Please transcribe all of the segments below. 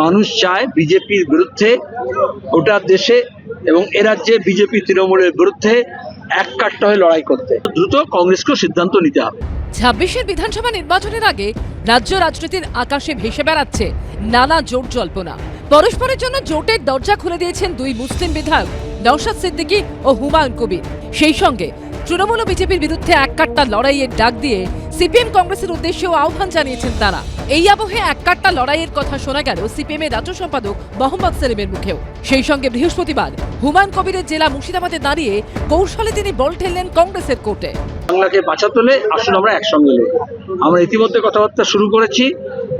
মানুষ চায় বিজেপির বিরুদ্ধে গোটা দেশে এবং এ রাজ্যে বিজেপি তৃণমূলের বিরুদ্ধে এক কাট্টা হয়ে লড়াই করতে। দ্রুত কংগ্রেসকেও সিদ্ধান্ত নিতে হবে। ছাব্বিশের বিধানসভা নির্বাচনের আগে রাজ্য রাজনীতির আকাশে ভেসে বেড়াচ্ছে নানা জোট জল্পনা। পরস্পরের জন্য জোটের দরজা খুলে দিয়েছেন দুই মুসলিম বিধায়ক নওশাদ সিদ্দিকী ও হুমায়ুন কবির। সেই সঙ্গে তৃণমূল বিজেপির বিরুদ্ধে এক কাট্টা লড়াইয়ের ডাক দিয়ে সিপিএম কংগ্রেসের উদ্দেশ্যেও আহ্বান জানিয়েছেন তারা। এই আবহে এক লড়াইয়ের কথা শোনা গেল সিপিএম এর রাজ্য সম্পাদক মোহাম্মদ সেলিমের মুখেও। সেই সঙ্গে বৃহস্পতিবার হুমায়ুন কবিরের জেলা মুর্শিদাবাদে দাঁড়িয়ে কৌশলে তিনি বল ঠেললেন কংগ্রেসের কোর্টে। বাংলাকে বাঁচাতে হলে আসুন আমরা একসঙ্গে লড়ব আমরা ইতিমধ্যে কথাবার্তা শুরু করেছি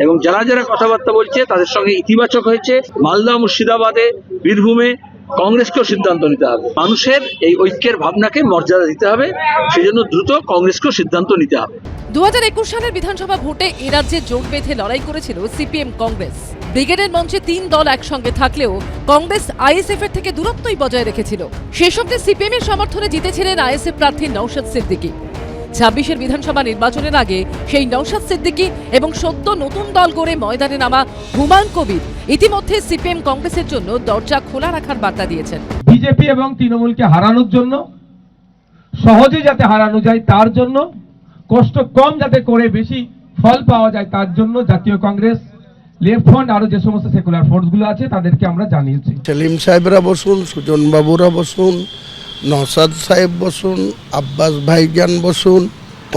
এবং যারা যারা কথাবার্তা বলছে তাদের সঙ্গে ইতিবাচক হয়েছে। মালদা, মুর্শিদাবাদে, বীরভূমে কংগ্রেসকেও সিদ্ধান্ত নিতে হবে। মানুষের এই ঐক্যের ভাবনাকে মর্যাদা দিতে হবে, সেজন্য দ্রুত কংগ্রেসকেও সিদ্ধান্ত নিতে হবে। দু হাজার একুশ সালের বিধানসভা ভোটে এ রাজ্যে জোট বেঁধে লড়াই করেছিল সিপিএম কংগ্রেস। ব্রিগেডের মঞ্চে তিন দল একসঙ্গে থাকলেও কংগ্রেস আইএসএফ এর থেকে দূরত্বই বজায় রেখেছিল। অব্দে সিপিএম এর সমর্থনে জিতেছিলেন আইএসএফ প্রার্থী নৌশাদ সিদ্দিকী। ছাব্বিশের বিধানসভা নির্বাচনের আগে সেই নৌশাদ সিদ্দিকী এবং সদ্য নতুন দল গড়ে ময়দানে নামা হুমায়ুন কবির ইতিমধ্যে সিপিএম কংগ্রেসের জন্য দরজা খোলা রাখার বার্তা দিয়েছেন। বিজেপি এবং তৃণমূলকে হারানোর জন্য সহজে যাতে হারানো যায় তার জন্য কষ্ট কম যাতে করে বেশি ফল পাওয়া যায় তার জন্য জাতীয় কংগ্রেস লেফট ফ্রন্ট আরও যে সমস্ত সেকুলার ফোর্সগুলো আছে তাদেরকে আমরা জানিয়েছি। সেলিম সাহেবরা বসুন সুজন বাবুরা বসুন নসাদ সাহেব বসুন আব্বাস ভাইজান বসুন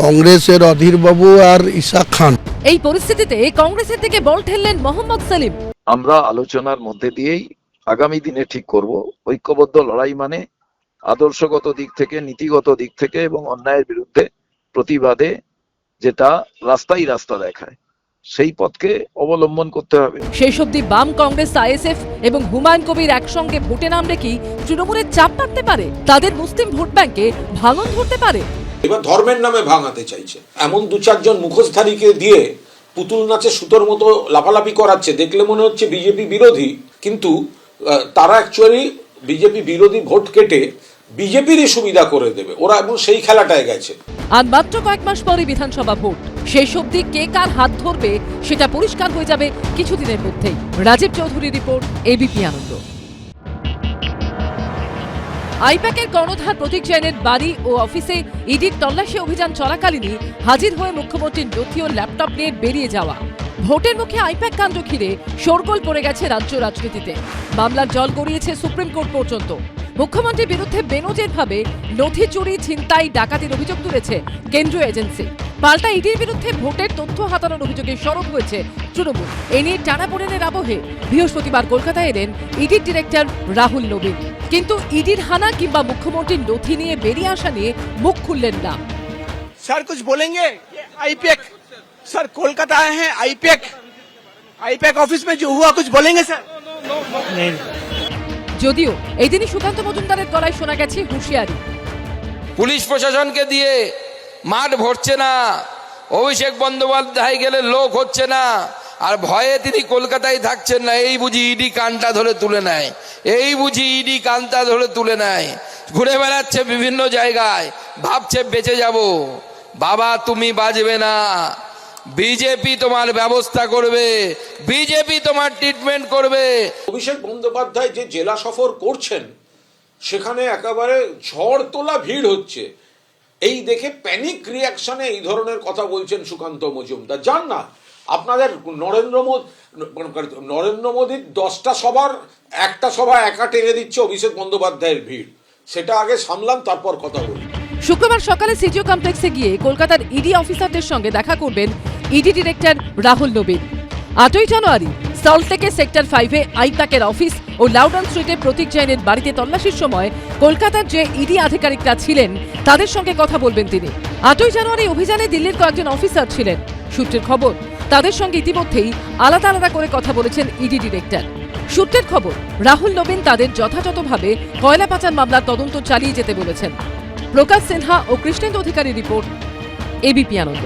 কংগ্রেসের অধীর বাবু আর ঈশা খান। এই পরিস্থিতিতে কংগ্রেসের দিকে বল ঠেললেন মোহাম্মদ সেলিম। আমরা আলোচনার মধ্যে দিয়েই আগামী দিনে ঠিক করব। ঐক্যবদ্ধ লড়াই মানে আদর্শগত দিক থেকে নীতিগত দিক থেকে এবং অন্যায়ের বিরুদ্ধে প্রতিবাদে যেটা রাস্তাই রাস্তা দেখায়। সেই পথকে অবলম্বন করতে হবে। শেষ অব্দি বাম কংগ্রেস আইএসএফ এবং হুমায়ুন কবির একসঙ্গে ভোটে নামলে কি তৃণমূলের চাপ পাততে পারে। তাদের মুসলিম ভোট ব্যাংকে ভাঙন ধরতে পারে। এবার ধর্মের নামে ভাঙাতে চাইছে। এমন দু চারজন মুখোশধারীকে দিয়ে পুতুল নাচে সুতোর মতো লাফালাফি করাচ্ছে দেখলে মনে হচ্ছে বিজেপি বিরোধী। কিন্তু তারা অ্যাকচুয়ালি বিজেপি বিরোধী ভোট কেটে বিজেপিরই সুবিধা করে দেবে। ওরা এবং সেই খেলাটায় গেছে। আর মাত্র কয়েক মাস পরে বিধানসভা ভোট। শেষ অব্দি কে কার হাত ধরবে, সেটা পরিষ্কার হয়ে যাবে কিছুদিনের মধ্যেই। Rajib Chowdhury report, ABP Ananda. আইপ্যাকের কর্ণধার প্রতীক জৈনের বাড়ি ও অফিসে ইডির তল্লাশি অভিযান চলাকালীনই হাজির হয়ে মুখ্যমন্ত্রীর নথি ও ল্যাপটপ নিয়ে বেরিয়ে যাওয়া। ভোটের মুখে আইপ্যাক কাণ্ড ঘিরে শোরগোল পড়ে গেছে রাজ্য রাজনীতিতে। মামলার জল গড়িয়েছে সুপ্রিম কোর্ট পর্যন্ত। মুখ্যমন্ত্রীর বিরুদ্ধে বেনজের ভাবে নথি চুরি ছিনতাই ডাকাতির অভিযোগ তুলেছে কেন্দ্রীয় এজেন্সি পাল্টা ইডির বিরুদ্ধে ভোটের তথ্য হাতানোর অভিযোগে সরব হয়েছে তৃণমূল এ নিয়ে টানাপোড়েনের আবহে বৃহস্পতিবার কলকাতায় এলেন ইডির ডিরেক্টর রাহুল নবীন কিন্তু ইডির হানা কিংবা মুখ্যমন্ত্রীর নথি নিয়ে বেরিয়ে আসা নিয়ে মুখ খুললেন না सर कुछ बोलेंगे आईपीएक सर कोलकाता आए हैं आईपीएक आईपीएक ऑफिस में जो हुआ कुछ बोलेंगे सर যদিও এই দিনই সুকান্ত মজুমদারের গলায় শোনা গেছে হুঁশিয়ারি। পুলিশ প্রশাসনকে দিয়ে মাঠ ভরছে না, অভিষেক বন্দ্যোপাধ্যায় গেলে লোক হচ্ছে না, আর ভয়ে তিনি কলকাতায় থাকছেন না, এই বুঝি ইডি কানটা ধরে তুলে নেয়, এই বুঝি ইডি কানটা ধরে তুলে নেয়। ঘুরে বেড়াচ্ছে বিভিন্ন জায়গায়, ভাবছে বেঁচে যাব, বাবা তুমি বাজবে না বিজেপি তোমার ব্যবস্থা করবে বিজেপি তোমার ট্রিটমেন্ট করবে। অভিষেক বন্দ্যোপাধ্যায় যে জেলা সফর করছেন সেখানে একেবারে ঝড় তোলা ভিড় হচ্ছে। এই দেখে প্যানিক রিয়াকশনে এই ধরনের কথা বলছেন সুকান্ত মজুমদার। যান না আপনাদের নরেন্দ্র মোদী নরেন্দ্র মোদীর দশটা সবার একটা সভা একা টেনে দিচ্ছে অভিষেক বন্দ্যোপাধ্যায়ের ভিড়। সেটা আগে সামলাম তারপর কথা বলি শুক্রবার সকালে সিজিও কমপ্লেক্সে গিয়ে কলকাতার ইডি অফিসারদের সঙ্গে দেখা করবেন ইডি ডিরেক্টর রাহুল নবীন। আটই জানুয়ারি সল্টলেকের সেক্টর ফাইভে আইপ্যাকের অফিস ও লাউডন স্ট্রিটে প্রতীক জৈনের বাড়িতে তল্লাশির সময় কলকাতার যে ইডি আধিকারিকরা ছিলেন, তাদের সঙ্গে কথা বলবেন তিনি। আটই জানুয়ারি অভিযানে দিল্লির কয়েকজন অফিসার ছিলেন। সূত্রের খবর, তাদের সঙ্গে ইতিমধ্যেই আলাদা আলাদা করে কথা বলেছেন ইডি ডিরেক্টর। সূত্রের খবর, রাহুল নবীন তাদের যথাযথভাবে কয়লা পাচার মামলার তদন্ত চালিয়ে যেতে বলেছেন। প্রকাশ সিনহা ও Krishnendu Adhikari report ABP Ananda.